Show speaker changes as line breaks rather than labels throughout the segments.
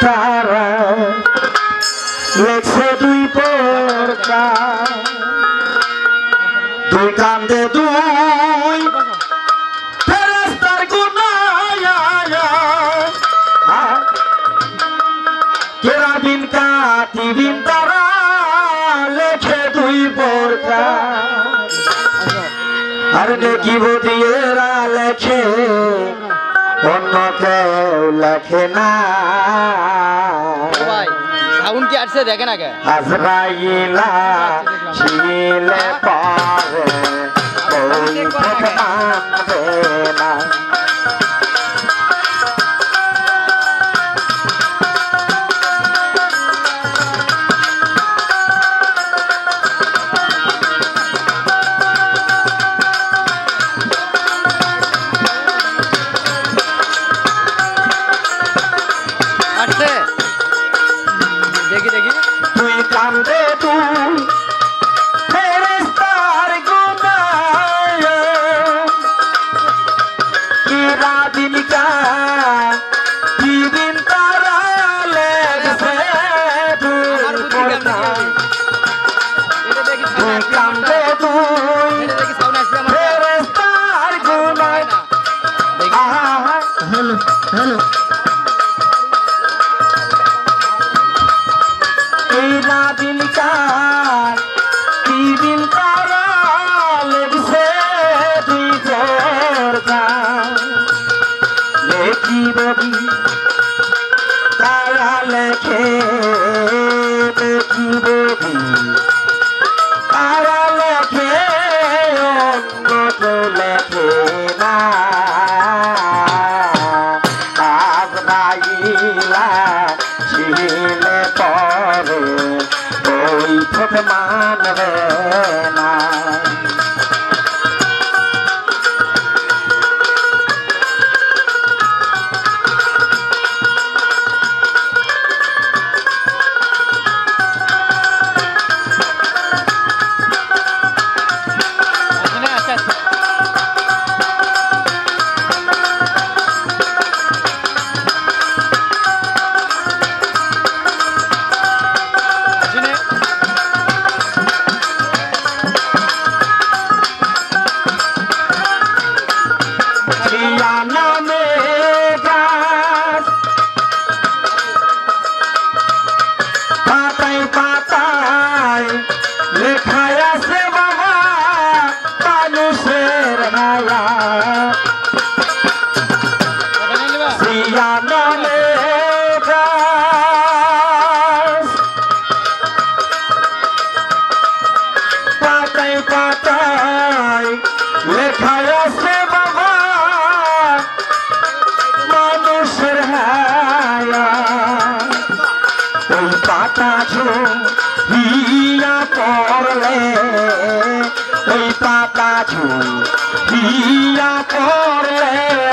তারা লেখছে দুই পরকা দুই কান্দে দুই ফেরেস্তার কেরাবিন, কাতিবিন তারা লেখে দুই পরকা আর দেখিব দিয়েরা লেখে অন্য কেউ লেখে না।
সাউন্ড কি আসছে
আজরাইলা শিলে পারে ওই কান্দে তুই
এটা দেখি সাউন্ড আসছে আমার
ফেরেস্তার গুনায়
না দেখি
আহা হ্যালো হ্যালো এই রাদিন কার কি দিন তারা লেগছে তুই করতা লেখি বদি তারা লেখে ঝুম হিয়া পড়লে ওই পাতা ঝুম হিয়া পড়লে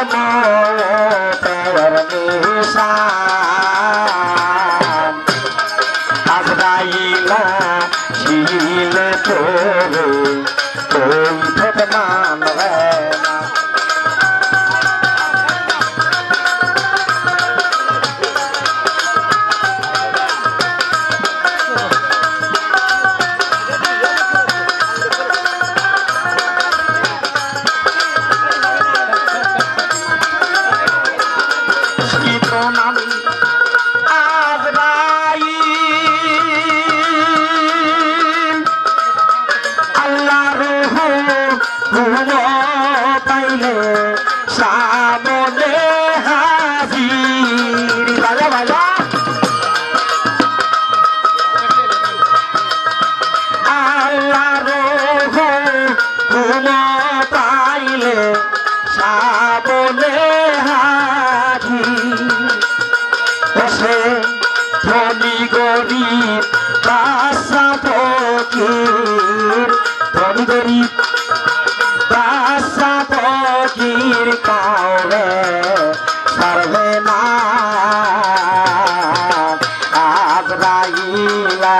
ধনী গরিব বাসা ফকির ধনী গরিব বাসা ফকির কাউরে সারবে না। আজরাইলা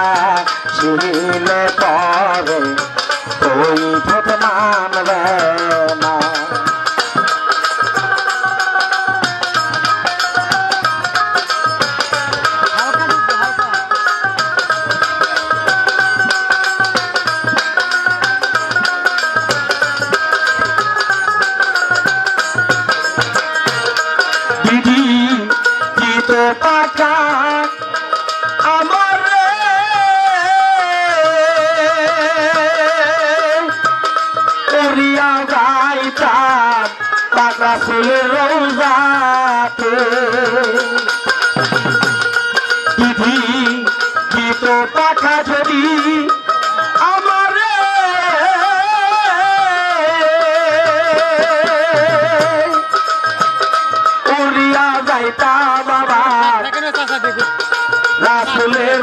শিলে পরে ওই ফুলের রোজাতে দিদি কি তো পাখা যদি আমারে উড়িয়া যাইতা বাবা
দেখুন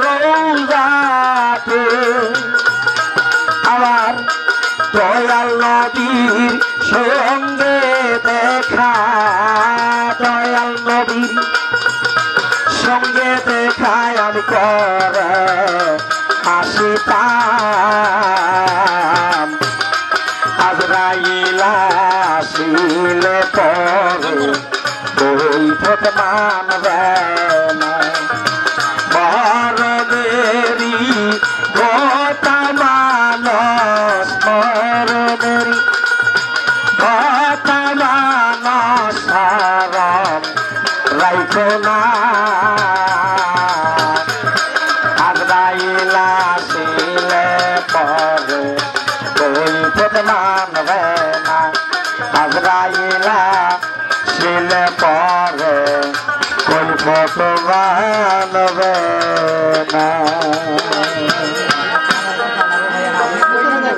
রোজাতে আমার দয়াল নদীর সঙ্গে আমি করে আসিতাম আজরাইলা আসিলে পরে, বৈঠক মানবে না। মরণেরি মানস মরণেরি গোটা মানস রাইখো না আজরাইলা শিলে পরে কোন ফটো মানবে না।